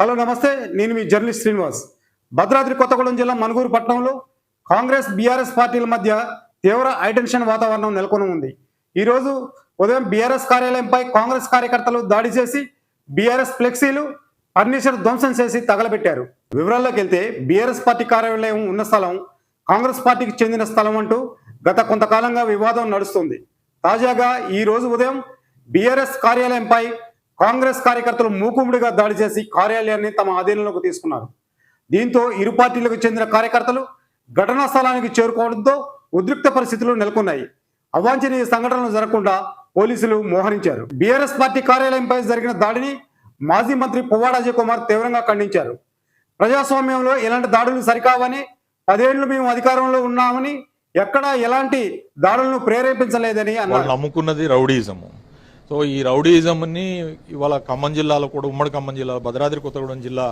Hello నమస్తే. నేను మీ జర్నలిస్ట్ శ్రీనివాస్. భద్రాద్రి కొత్తగూడెం జిల్లా మనుగూరు పట్టణంలో కాంగ్రెస్ బీఆర్ఎస్ పార్టీల మధ్య తీవ్ర హైటెన్షన్ వాతావరణం నెలకొని ఉంది. ఈరోజు ఉదయం బీఆర్ఎస్ కార్యాలయంపై కాంగ్రెస్ కార్యకర్తలు దాడి చేసి బీఆర్ఎస్ ఫ్లెక్సీలు ఫర్నిచర్ ధ్వంసం చేసి తగలబెట్టారు. వివరాల్లోకి వెళ్తే బీఆర్ఎస్ పార్టీ కార్యాలయం ఉన్న స్థలం కాంగ్రెస్ పార్టీకి చెందిన స్థలం అంటూ గత కొంతకాలంగా వివాదం నడుస్తుంది. తాజాగా ఈ రోజు ఉదయం బీఆర్ఎస్ కార్యాలయంపై కాంగ్రెస్ కార్యకర్తలు మూకుముడిగా దాడి చేసి కార్యాలయాన్ని తమ ఆధీనంలోకి తీసుకున్నారు. దీంతో ఇరు పార్టీలకు చెందిన కార్యకర్తలు ఘటనా స్థలానికి చేరుకోవడంతో ఉద్రిక్త పరిస్థితులు నెలకొన్నాయి. అవాంఛనీయ సంఘటనలు జరగకుండా పోలీసులు మోహరించారు. బీఆర్ఎస్ పార్టీ కార్యాలయంపై జరిగిన దాడిని మాజీ మంత్రి పువ్వాడ అజయ్ కుమార్ తీవ్రంగా ఖండించారు. ప్రజాస్వామ్యంలో ఇలాంటి దాడులు సరికావని పదేళ్ళు మేము అధికారంలో ఉన్నామని ఎక్కడా ఎలాంటి దాడులను ప్రేరేపించలేదని అన్నారు. నమ్ముకున్నది రౌడీజము. సో ఈ రౌడీజంని ఇవాళ ఖమ్మం జిల్లాలో కూడా ఉమ్మడి ఖమ్మం జిల్లా భద్రాద్రి కొత్తగూడెం జిల్లా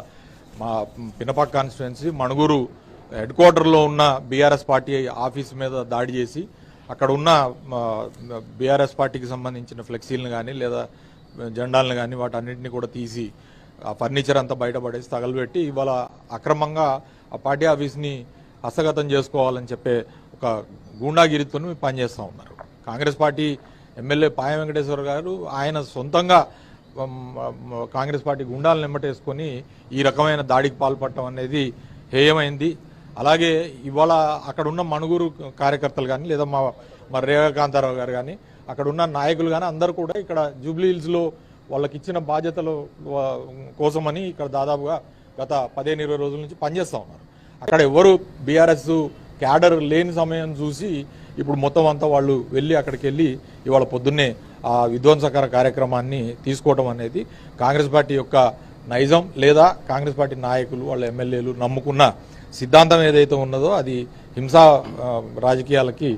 మా పినపాక్ కాన్స్టిట్యున్సీ మణుగూరు హెడ్ క్వార్టర్లో ఉన్న బీఆర్ఎస్ పార్టీ ఆఫీస్ మీద దాడి చేసి అక్కడ ఉన్న బీఆర్ఎస్ పార్టీకి సంబంధించిన ఫ్లెక్సీలను కానీ లేదా జెండాలను కానీ వాటన్నిటిని కూడా తీసి ఆ ఫర్నిచర్ అంతా బయటపడేసి తగలబెట్టి ఇవాళ అక్రమంగా ఆ పార్టీ ఆఫీస్ని హస్తగతం చేసుకోవాలని చెప్పే ఒక గూండాగిరితో పనిచేస్తూ ఉన్నారు. కాంగ్రెస్ పార్టీ ఎమ్మెల్యే పాయ వెంకటేశ్వర గారు ఆయన సొంతంగా కాంగ్రెస్ పార్టీ గుండాలను నిమ్మటేసుకొని ఈ రకమైన దాడికి పాల్పడటం అనేది హేయమైంది. అలాగే ఇవాళ అక్కడ ఉన్న మణుగురు కార్యకర్తలు కానీ లేదా మా మా రేఖాకాంతారావు గారు కానీ అక్కడ ఉన్న నాయకులు కానీ అందరూ కూడా ఇక్కడ జూబ్లీ హిల్స్లో వాళ్ళకి ఇచ్చిన బాధ్యతలు కోసమని ఇక్కడ దాదాపుగా గత పదిహేను ఇరవై రోజుల నుంచి పనిచేస్తూ ఉన్నారు. అక్కడ ఎవరు బీఆర్ఎస్ క్యాడర్ లేని సమయం చూసి ఇప్పుడు మొత్తం అంతా వాళ్ళు వెళ్ళి అక్కడికి వెళ్ళి ఇవాళ పొద్దున్నే ఆ విధ్వంసకర కార్యక్రమాన్ని తీసుకోవడం అనేది కాంగ్రెస్ పార్టీ యొక్క నైజం లేదా కాంగ్రెస్ పార్టీ నాయకులు వాళ్ళ ఎమ్మెల్యేలు నమ్ముకున్న సిద్ధాంతం ఏదైతే ఉన్నదో అది హింసా రాజకీయాలకి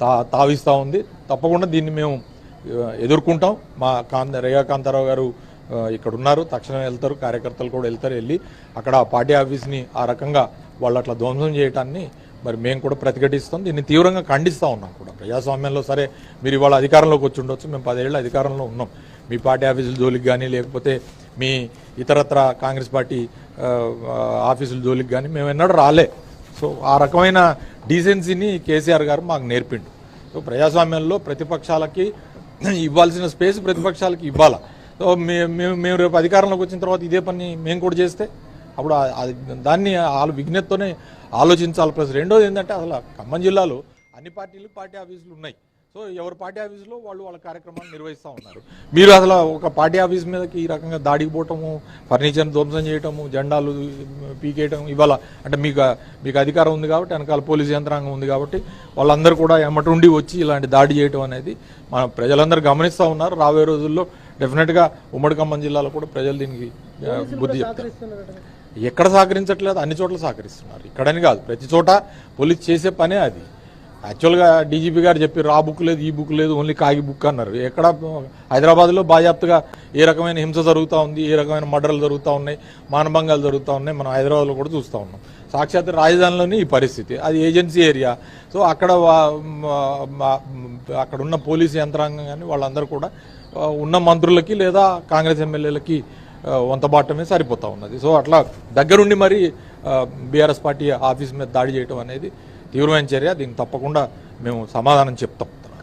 తా తావిస్తూ ఉంది. తప్పకుండా దీన్ని మేము ఎదుర్కొంటాం. మా కాంత రేఖాకాంతారావు గారు ఇక్కడ ఉన్నారు. తక్షణం వెళ్తారు. కార్యకర్తలు కూడా వెళ్తారు వెళ్ళి. అక్కడ ఆ పార్టీ ఆఫీస్ని ఆ రకంగా వాళ్ళు అట్లా ధ్వంసం చేయటాన్ని మరి మేము కూడా ప్రతిఘటిస్తాం. దీన్ని తీవ్రంగా ఖండిస్తూ ఉన్నాం కూడా. ప్రజాస్వామ్యంలో సరే మీరు ఇవాళ అధికారంలోకి వచ్చి ఉండొచ్చు. మేము పదేళ్ళు అధికారంలో ఉన్నాం. మీ పార్టీ ఆఫీసుల జోలికి కానీ లేకపోతే మీ ఇతరత్ర కాంగ్రెస్ పార్టీ ఆఫీసుల జోలికి కానీ మేము ఎన్నడూ రాలే. సో ఆ రకమైన డీసెన్సీని కేసీఆర్ గారు మాకు నేర్పిండు. సో ప్రజాస్వామ్యంలో ప్రతిపక్షాలకి ఇవ్వాల్సిన స్పేస్ ప్రతిపక్షాలకి ఇవ్వాలా. సో మేము మేము రేపు అధికారంలోకి వచ్చిన తర్వాత ఇదే పని మేము కూడా చేస్తే అప్పుడు దాన్ని వాళ్ళ విజ్ఞతతోనే ఆలోచించాలి ప్లస్ రెండోది ఏంటంటే అసలు ఖమ్మం జిల్లాలో అన్ని పార్టీలు పార్టీ ఆఫీసులు ఉన్నాయి. సో ఎవరి పార్టీ ఆఫీసులో వాళ్ళు వాళ్ళ కార్యక్రమాలు నిర్వహిస్తూ ఉన్నారు. మీరు అసలు ఒక పార్టీ ఆఫీస్ మీదకి ఈ రకంగా దాడికి పోవటము ఫర్నిచర్ ధ్వంసం చేయటము జెండాలు పీకేయటం ఇవాళ అంటే మీకు మీకు అధికారం ఉంది కాబట్టి వెనకాల పోలీస్ యంత్రాంగం ఉంది కాబట్టి వాళ్ళందరూ కూడా ఎమ్మటుండి వచ్చి ఇలాంటి దాడి చేయటం అనేది మన ప్రజలందరూ గమనిస్తూ ఉన్నారు. రాబోయే రోజుల్లో డెఫినెట్గా ఉమ్మడి ఖమ్మం జిల్లాలో కూడా ప్రజలు దీనికి బుద్ధి చెప్తారు. ఎక్కడ సహకరించట్లేదు అన్ని చోట్ల సహకరిస్తున్నారు. ఇక్కడని కాదు ప్రతి చోట పోలీస్ చేసే పనే అది. యాక్చువల్గా డీజీపీ గారు చెప్పారు ఆ బుక్ లేదు ఈ బుక్ లేదు ఓన్లీ కాగి బుక్ అన్నారు. ఎక్కడ హైదరాబాద్లో బాజాప్తగా ఏ రకమైన హింస జరుగుతూ ఉంది ఏ రకమైన మర్డర్లు జరుగుతూ ఉన్నాయి మానభంగాలు జరుగుతూ ఉన్నాయి మనం హైదరాబాద్లో కూడా చూస్తూ ఉన్నాం. సాక్షాత్ రాజధానిలోని ఈ పరిస్థితి. అది ఏజెన్సీ ఏరియా. సో అక్కడ అక్కడ ఉన్న పోలీసు యంత్రాంగం కానీ వాళ్ళందరూ కూడా ఉన్న మంత్రులకి లేదా కాంగ్రెస్ ఎమ్మెల్యేలకి వంత వంతబాటమే సరిపోతా ఉన్నది. సో అట్లా దగ్గరుండి మరి బీఆర్ఎస్ పార్టీ ఆఫీస్ మీద దాడి చేయడం అనేది తీవ్రమైన చర్య. దీనికి తప్పకుండా మేము సమాధానం చెప్తాం.